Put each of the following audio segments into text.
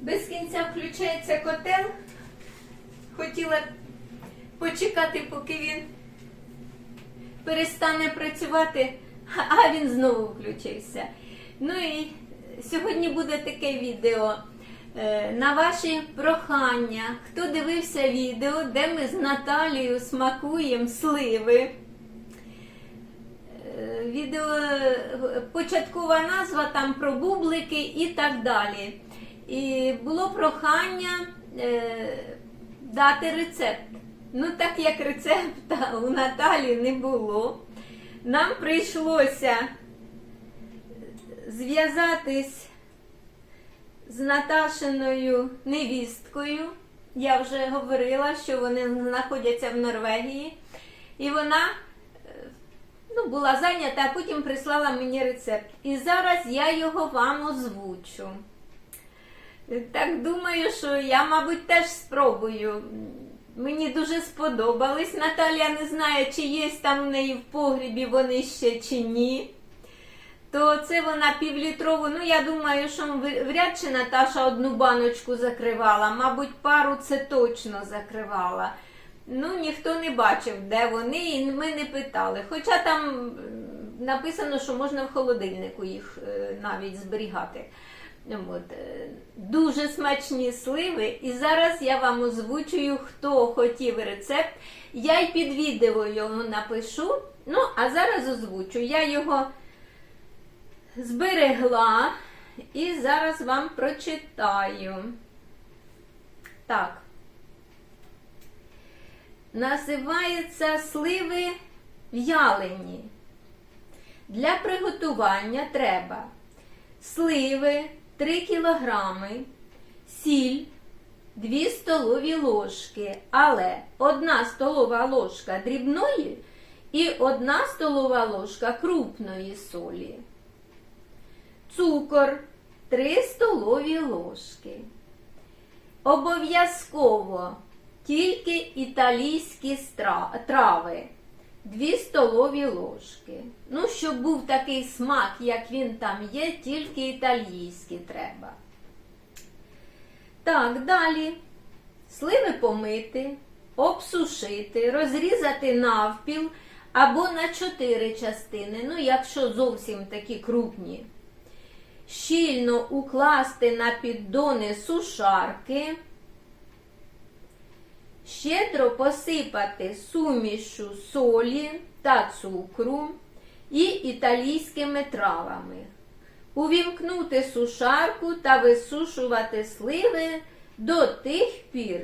Без кінця включається котел. Хотіла почекати, поки він перестане працювати, а він знову включився. Ну і сьогодні буде таке відео. Е, На ваші прохання, хто дивився відео, де ми з Наталією смакуємо сливи. Е, Відео е, початкова назва там про бублики і так далі. І було прохання е, дати рецепт. Ну, так як рецепта у Наталі не було, нам прийшлося зв'язатись з Наташиною невісткою. Я вже говорила, що вони знаходяться в Норвегії. І вона е, ну, була зайнята, а потім прислала мені рецепт. І зараз я його вам озвучу. Так думаю, що я, мабуть, теж спробую. Мені дуже сподобались. Наталя не знає, чи є там у неї в погрібі вони ще чи ні. То це вона півлітрову. Ну, я думаю, що вряд чи Наташа одну баночку закривала. Мабуть, пару це точно закривала. Ну, ніхто не бачив, де вони, і ми не питали. Хоча там написано, що можна в холодильнику їх е, навіть зберігати. От. е, Дуже смачні сливи. І зараз я вам озвучую, хто хотів рецепт. Я й під відео його напишу. Ну, а зараз озвучу. Я його зберегла і зараз вам прочитаю. Так. Називається сливи в'ялені. Для приготування треба сливи 3 кілограми, сіль 2 столові ложки, але 1 столова ложка дрібної і 1 столова ложка крупної солі. Цукор 3 столові ложки. Обов'язково тільки італійські стра- трави. 2 столові ложки. Ну, щоб був такий смак, як він там є, тільки італійські треба. Так, далі. Сливи помити, обсушити, розрізати навпіл або на 4 частини, ну, якщо зовсім такі крупні. Щільно укласти на піддони сушарки. Щедро посипати сумішу солі та цукру і італійськими травами. Увімкнути сушарку та висушувати сливи до тих пір,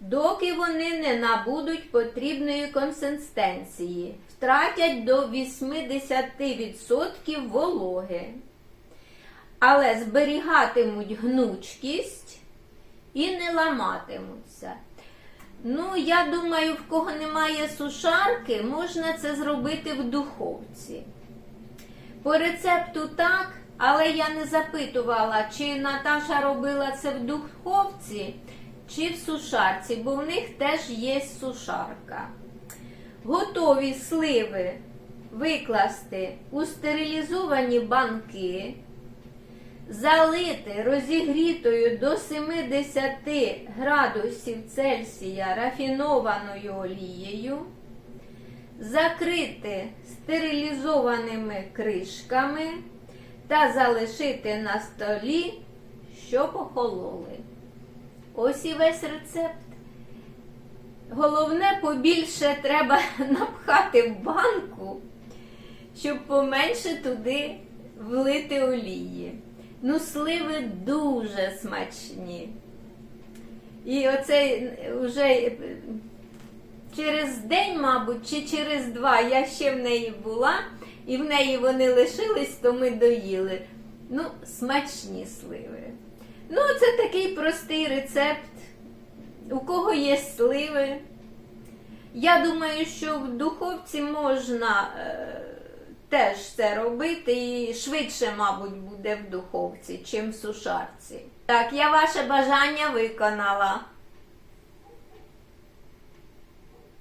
доки вони не набудуть потрібної консистенції, втратять до 80% вологи, але зберігатимуть гнучкість і не ламатимуться. Ну, я думаю, в кого немає сушарки, можна це зробити в духовці. По рецепту так, але я не запитувала, чи Наташа робила це в духовці, чи в сушарці, бо в них теж є сушарка. Готові сливи викласти у стерилізовані банки залити розігрітою до 70 градусів Цельсія рафінованою олією, закрити стерилізованими кришками та залишити на столі, щоб охололи. Ось і весь рецепт. Головне, побільше треба напхати в банку, щоб поменше туди влити олії. Ну, сливи дуже смачні. І оце вже через день, мабуть, чи через два я ще в неї була, і в неї вони лишились, то ми доїли. Ну, смачні сливи. Ну, це такий простий рецепт. У кого є сливи. Я думаю, що в духовці можна е, теж це робити і швидше, мабуть, буде в духовці, чим в сушарці. Так, я ваше бажання виконала.